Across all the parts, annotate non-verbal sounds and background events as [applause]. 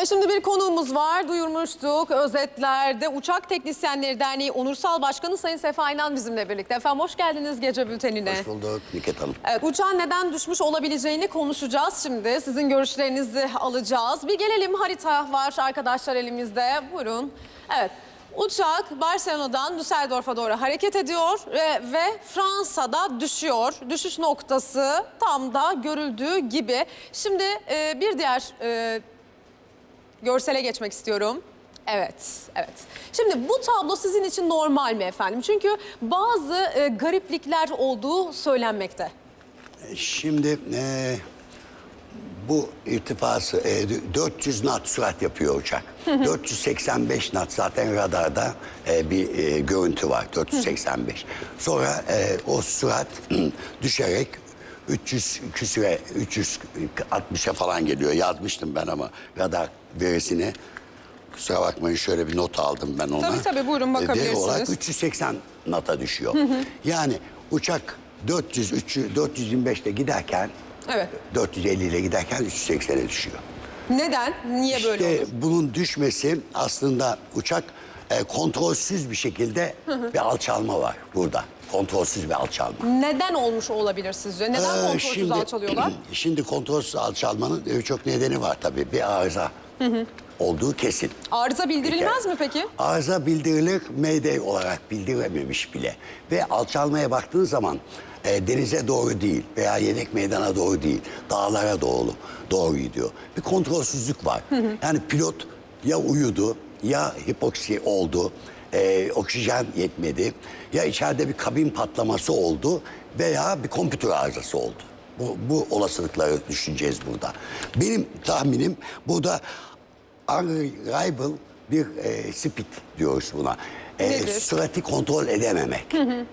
E şimdi bir konuğumuz var. Duyurmuştuk özetlerde. Uçak Teknisyenleri Derneği Onursal Başkanı Sayın Sefa İnan bizimle birlikte. Efendim hoş geldiniz gece bültenine. Hoş bulduk Nüket Hanım. Evet, uçağın neden düşmüş olabileceğini konuşacağız şimdi. Sizin görüşlerinizi alacağız. Bir gelelim harita var arkadaşlar elimizde. Buyurun. Evet. Uçak Barcelona'dan Düsseldorf'a doğru hareket ediyor ve, ve Fransa'da düşüyor. Düşüş noktası tam da görüldüğü gibi. Şimdi e, bir diğer e, görsele geçmek istiyorum. Evet, evet. Şimdi bu tablo sizin için normal mi efendim? Çünkü bazı e, gariplikler olduğu söylenmekte. Şimdi e, bu irtifası e, 400 knot sürat yapıyor uçak. 485 knot zaten radarda e, bir e, görüntü var 485. Sonra e, o sürat düşerek 300 küsüre 360'a falan geliyor. Yazmıştım ben ama radar verisini. Kusura bakmayın şöyle bir not aldım ben ona. Tabii, tabii, buyurun, E, bakabilirsiniz. Veri olarak 380 nata düşüyor. Yani uçak 400 300 425'te giderken Evet. 450 ile giderken 380'e düşüyor. Neden? Niye böyle İşte olur? bunun düşmesi aslında uçak e, kontrolsüz bir şekilde bir alçalma var burada. Kontrolsüz bir alçalma. Neden olmuş olabilir sizce? Neden Ee, kontrolsüz alçalıyorlar? [clears throat] Şimdi kontrolsüz alçalmanın birçok nedeni var tabii. Bir arıza olduğu kesin. Arıza bildirilmez mi peki? Arıza bildirilir, mayday olarak bildirememiş bile. Ve alçalmaya baktığın zaman e, denize doğru değil veya yedek meydana doğru değil, dağlara doğru, doğru gidiyor. Bir kontrolsüzlük var. Yani pilot ya uyudu ya hipoksi oldu, e, oksijen yetmedi ya içeride bir kabin patlaması oldu veya bir kompütür arızası oldu. Bu, bu olasılıkları düşüneceğiz burada. Benim tahminim burada unreliable bir e, speed diyoruz buna. E, sürati kontrol edememek.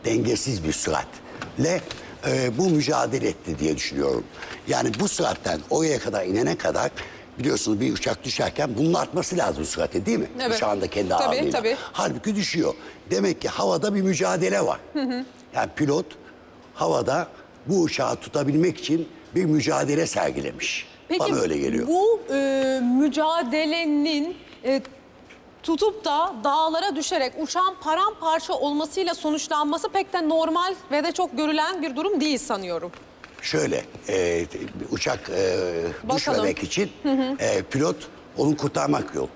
Dengesiz bir süratle e, bu mücadele etti diye düşünüyorum. Yani bu süratten oraya kadar inene kadar biliyorsunuz bir uçak düşerken bunun artması lazım sürati değil mi? Evet. Uçağın da kendi Tabii, ağırlığıyla. tabii. Halbuki düşüyor. Demek ki havada bir mücadele var. Yani pilot havada bu uçağı tutabilmek için bir mücadele sergilemiş. Bana öyle geliyor. bu e, mücadelenin e, tutup da dağlara düşerek uçağın paramparça olmasıyla sonuçlanması pek de normal ve de çok görülen bir durum değil sanıyorum. Şöyle, e, uçak e, Bakalım. düşmemek için e, pilot onu kurtarmak yol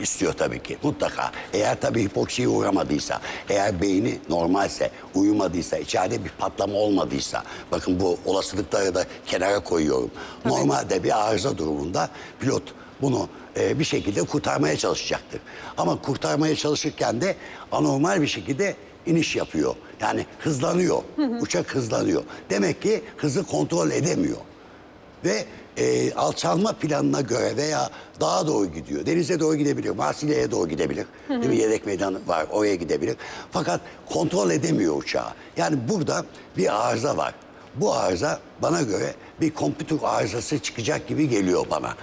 istiyor tabii ki mutlaka. Eğer tabii hipoksiye uğramadıysa, eğer beyni normalse, uyumadıysa, içeride bir patlama olmadıysa, bakın bu olasılıkları da kenara koyuyorum. Normalde bir arıza durumunda pilot bunu e, bir şekilde kurtarmaya çalışacaktır. Ama kurtarmaya çalışırken de anormal bir şekilde iniş yapıyor. Yani hızlanıyor. Uçak hızlanıyor. Demek ki hızı kontrol edemiyor. Ve e, alçalma planına göre veya dağa doğru gidiyor. Denize doğru gidebilir, Marsilya'ya doğru gidebilir. Değil mi? Yedek meydanı var, oraya gidebilir. Fakat kontrol edemiyor uçağı. Yani burada bir arıza var. Bu arıza bana göre bir kompütür arızası çıkacak gibi geliyor bana.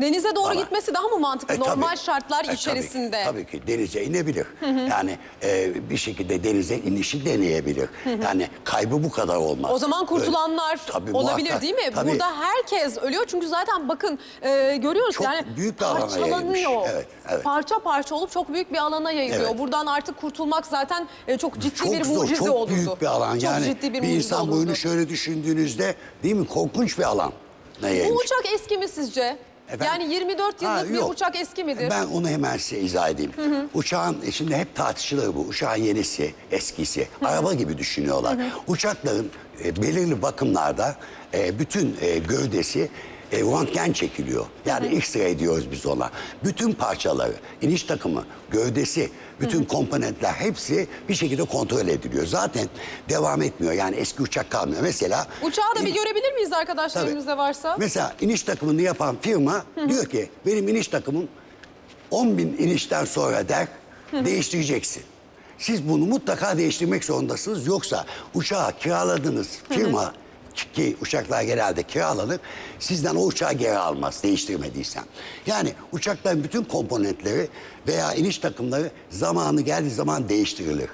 Denize doğru Bana. gitmesi daha mı mantıklı E, normal tabii. şartlar E, tabii ki, içerisinde? Tabii ki, denize inebilir. Yani e, bir şekilde denize inişi deneyebilir. Yani kaybı bu kadar olmaz. O zaman kurtulanlar Öyle- tabii, olabilir muhakkak. değil mi? Tabii. Burada herkes ölüyor çünkü zaten bakın e, görüyoruz Çok yani büyük parçalanıyor. Evet, evet. Parça parça olup çok büyük bir alana yayılıyor. Evet. Buradan artık kurtulmak zaten e, çok ciddi çok bir zor, mucize çok olurdu. büyük bir alan. Çok yani ciddi bir, bir, insan boyunu şöyle düşündüğünüzde değil mi korkunç bir alan. Ne Bu uçak eski mi sizce? Efendim? Yani 24 Ha, yıllık bir yok. uçak eski midir? Ben onu hemen size izah edeyim. Uçağın şimdi hep tartışılır bu. Uçağın yenisi, eskisi. Araba gibi düşünüyorlar. Uçakların e, belirli bakımlarda e, bütün e, gövdesi e, röntgen çekiliyor. Yani X-ray diyoruz biz ona. Bütün parçaları, iniş takımı, gövdesi, bütün komponentler hepsi bir şekilde kontrol ediliyor. Zaten devam etmiyor. Yani eski uçak kalmıyor. Mesela Uçağı da bir görebilir miyiz arkadaşlar Tabii. elimizde varsa? Mesela iniş takımını yapan firma diyor ki benim iniş takımım 10 bin inişten sonra der değiştireceksin. Siz bunu mutlaka değiştirmek zorundasınız. Yoksa uçağı kiraladınız firma ki uçaklar genelde kiralanır. Sizden o uçağı geri almaz değiştirmediysen. Yani uçakların bütün komponentleri veya iniş takımları zamanı geldiği zaman değiştirilir.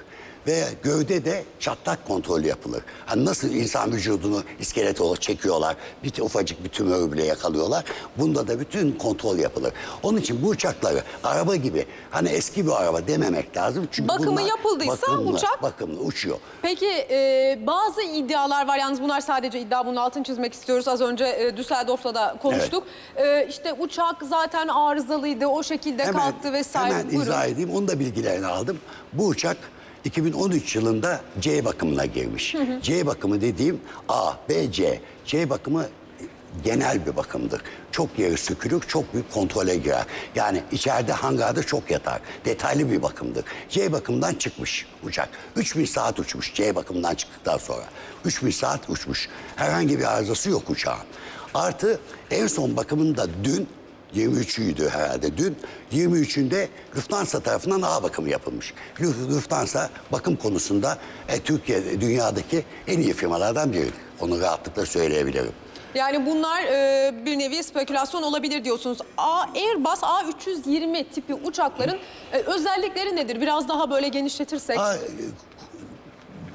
Ve gövde de çatlak kontrolü yapılır. Hani nasıl insan vücudunu iskelet olarak çekiyorlar, bir ufacık bir tümörü bile yakalıyorlar. Bunda da bütün kontrol yapılır. Onun için bu uçakları araba gibi hani eski bir araba dememek lazım. Çünkü Bakımı bunlar yapıldıysa bakımlı, uçak- bakımlı uçuyor. Peki e, bazı iddialar var yalnız bunlar sadece iddia bunun altını çizmek istiyoruz. Az önce e, Düsseldorf'ta da konuştuk. E, işte uçak zaten arızalıydı o şekilde kalktı vesaire. Hemen Buyurun. izah edeyim. Onu da bilgilerini aldım. Bu uçak 2013 yılında C bakımına girmiş. C bakımı dediğim A, B, C. C bakımı genel bir bakımdır. Çok yeri sökülür, çok büyük kontrole girer. Yani içeride hangarda çok yatar. Detaylı bir bakımdır. C bakımdan çıkmış uçak. 3000 saat uçmuş C bakımdan çıktıktan sonra. 3000 saat uçmuş. Herhangi bir arızası yok uçağın. Artı en son bakımında dün 23'üydü herhalde dün. 23'ünde Lufthansa tarafından A bakımı yapılmış. Lu- Lufthansa bakım konusunda e, Türkiye dünyadaki en iyi firmalardan biridir. Onu rahatlıkla söyleyebilirim. Yani bunlar e, bir nevi spekülasyon olabilir diyorsunuz. A, Airbus A320 tipi uçakların e, özellikleri nedir? Biraz daha böyle genişletirsek. Ha,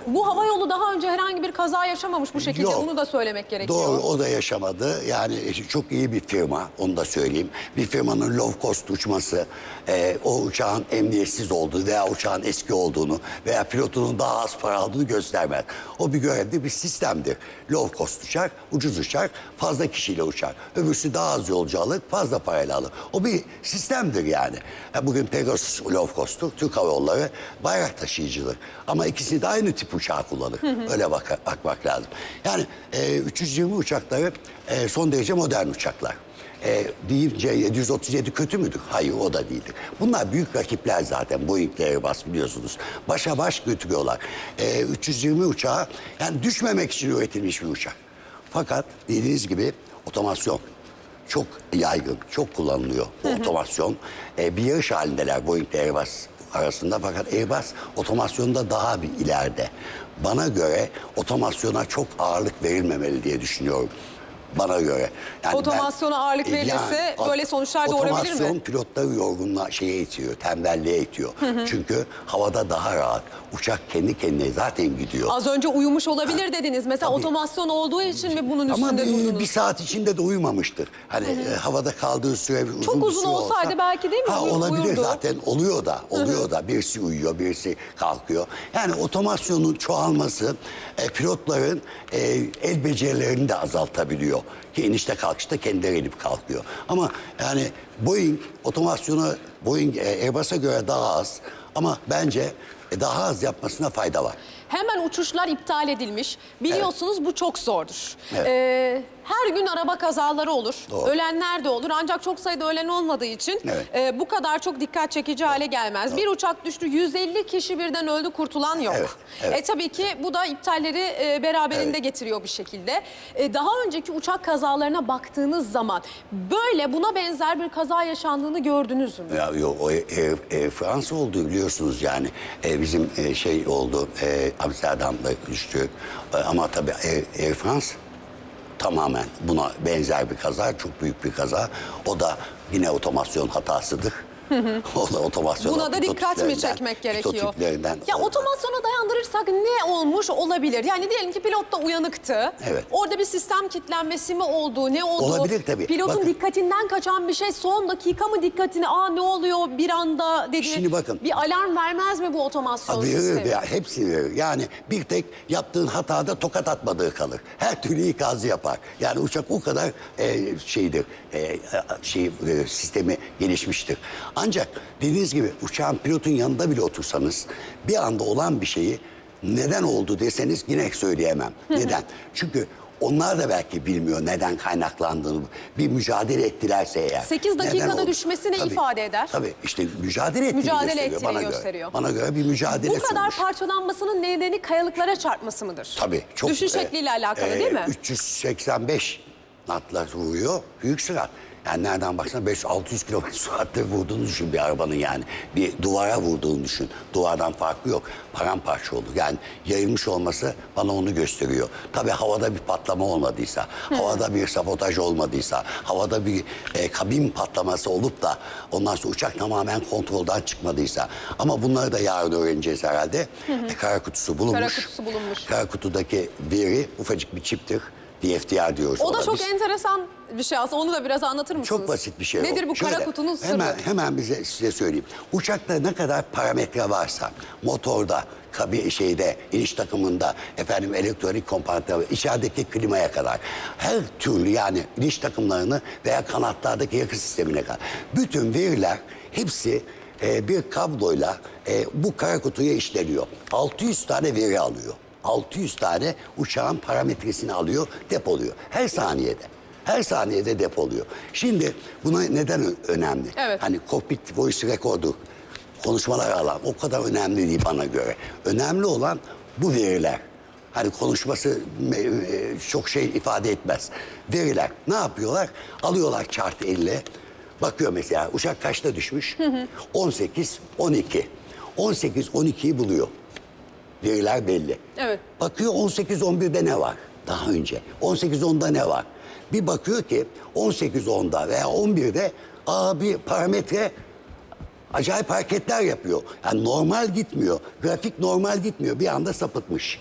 Bu hava yolu daha önce herhangi bir kaza yaşamamış bu şekilde. Yok. Onu da söylemek gerekiyor. Doğru o da yaşamadı. Yani çok iyi bir firma onu da söyleyeyim. Bir firmanın low cost uçması e, o uçağın emniyetsiz olduğu veya uçağın eski olduğunu veya pilotunun daha az para aldığını göstermez. O bir görevli bir sistemdir. Low cost uçar, ucuz uçar, fazla kişiyle uçar. Öbürsü daha az yolcu alır, fazla parayla alır. O bir sistemdir yani. E, Bugün Pegasus low cost'tur, Türk Hava Yolları bayrak taşıyıcıdır. Ama ikisi de aynı tip uçağı kullanır. Öyle bak bakmak lazım. Yani e, 320 uçakları e, son derece modern uçaklar. E, deyince 737 kötü müdür? Hayır o da değildir. Bunlar büyük rakipler zaten. Boeing Airbus biliyorsunuz. Başa baş götürüyorlar. E, 320 uçağı yani düşmemek için üretilmiş bir uçak. Fakat dediğiniz gibi otomasyon çok yaygın, çok kullanılıyor bu otomasyon. E, bir yarış halindeler Boeing Airbus arasında fakat Airbus otomasyonda daha bir ileride. Bana göre otomasyona çok ağırlık verilmemeli diye düşünüyorum. Bana göre. Yani Otomasyona ağırlık E, verilirse o- böyle sonuçlar doğurabilir mi? Otomasyon pilotları yorgunluğa şeye itiyor, tembelliğe itiyor. Çünkü havada daha rahat. Uçak kendi kendine zaten gidiyor. Az önce uyumuş olabilir dediniz. Mesela Tabii. otomasyon olduğu için mi bunun Ama üstünde durdunuz? bir saat içinde de uyumamıştır. Hani e, havada kaldığı süre uzun Çok uzun süre olsaydı olsa- belki değil mi? Ha, olabilir uyurdu. zaten. Oluyor da. Oluyor da. Birisi uyuyor, birisi kalkıyor. Yani otomasyonun çoğalması e, pilotların e, el becerilerini de azaltabiliyor. Ki inişte kalkışta kendileri inip kalkıyor. Ama yani Boeing otomasyonu Boeing e, Airbus'a göre daha az. Ama bence e, daha az yapmasına fayda var. Hemen uçuşlar iptal edilmiş. Biliyorsunuz bu çok zordur. Evet. Ee, her gün araba kazaları olur. Doğru. Ölenler de olur. Ancak çok sayıda ölen olmadığı için Evet. e, bu kadar çok dikkat çekici hale gelmez. Bir uçak düştü 150 kişi birden öldü kurtulan yok. Evet, evet. E, tabii ki bu da iptalleri e, beraberinde Evet. getiriyor bir şekilde. E, daha önceki uçak kazalarına baktığınız zaman böyle buna benzer bir kaza yaşandığını gördünüz mü? Ya yok o e, e, Fransa oldu biliyorsunuz yani E, bizim e, şey oldu e, Amsterdam'da düştü E, ama tabii Air, Air France tamamen buna benzer bir kaza çok büyük bir kaza o da yine otomasyon hatasıdır. [laughs] o da otomasyon Buna da dikkat mi çekmek gerekiyor? Ya otomasyona dayandırırsak ne olmuş olabilir? Yani diyelim ki pilot da uyanıktı. Evet. Orada bir sistem kilitlenmesi mi oldu? Ne oldu? Olabilir tabii. Pilotun Bakın. dikkatinden kaçan bir şey son dakika mı dikkatini? Aa ne oluyor bir anda dedi. Şimdi bakın. Bir alarm vermez mi bu otomasyon Verir sistemi? ya, hepsi verir. Yani bir tek yaptığın hatada tokat atmadığı kalır. Her türlü ikazı yapar. Yani uçak o kadar e, şeydir, e, şey e, sistemi gelişmiştir. Ancak dediğiniz gibi uçağın pilotun yanında bile otursanız bir anda olan bir şeyi neden oldu deseniz yine söyleyemem. Neden? Çünkü onlar da belki bilmiyor neden kaynaklandığını. Bir mücadele ettilerse eğer. Sekiz neden dakikada oldu? düşmesi ne ifade eder? Tabii işte mücadele ettiğini Mücadele gösteriyor ettiğini bana gösteriyor. göre. Bana göre bir mücadele Bu kadar sunmuş. parçalanmasının nedeni kayalıklara çarpması mıdır? Tabii. Çok, Düşün e, şekliyle alakalı e, değil mi? 385 natla vuruyor. Büyük sürat. Yani nereden baksan 500-600 kilometre [laughs] saatte vurduğunu düşün bir arabanın yani. Bir duvara vurduğunu düşün. Duvardan farkı yok. Paramparça olur. Yani yayılmış olması bana onu gösteriyor. Tabii havada bir patlama olmadıysa, havada bir sabotaj olmadıysa, havada bir e, kabin patlaması olup da ondan sonra uçak tamamen kontrolden çıkmadıysa. Ama bunları da yarın öğreneceğiz herhalde. E, kara kutusu bulunmuş. Kara kutusu bulunmuş. Kara kutudaki veri ufacık bir çiptir. DFDR diyoruz. O da ona çok biz. enteresan bir şey aslında. Onu da biraz anlatır mısınız? Çok basit bir şey o. Nedir bu kara Şöyle, kutunun sırrı? Hemen, hemen bize size söyleyeyim. Uçakta ne kadar parametre varsa motorda, kabi şeyde, iniş takımında, efendim elektronik komponentler, içerideki klimaya kadar her türlü yani iniş takımlarını veya kanatlardaki yakıt sistemine kadar bütün veriler hepsi e, bir kabloyla e, bu kara kutuya işleniyor. 600 tane veri alıyor. 600 tane uçağın parametresini alıyor, depoluyor. Her saniyede. Her saniyede depoluyor. Şimdi buna neden önemli? Evet. Hani cockpit voice recorder konuşmalar alan o kadar önemli değil bana göre. Önemli olan bu veriler. Hani konuşması e, çok şey ifade etmez. Veriler ne yapıyorlar? Alıyorlar chart elle. Bakıyor mesela uçak kaçta düşmüş? 18, 12. 18, 12'yi buluyor. Veriler belli. Evet. Bakıyor 18-11'de ne var daha önce? 18-10'da ne var? Bir bakıyor ki 18-10'da veya 11'de aa bir parametre acayip hareketler yapıyor. Yani normal gitmiyor. Grafik normal gitmiyor. Bir anda sapıtmış.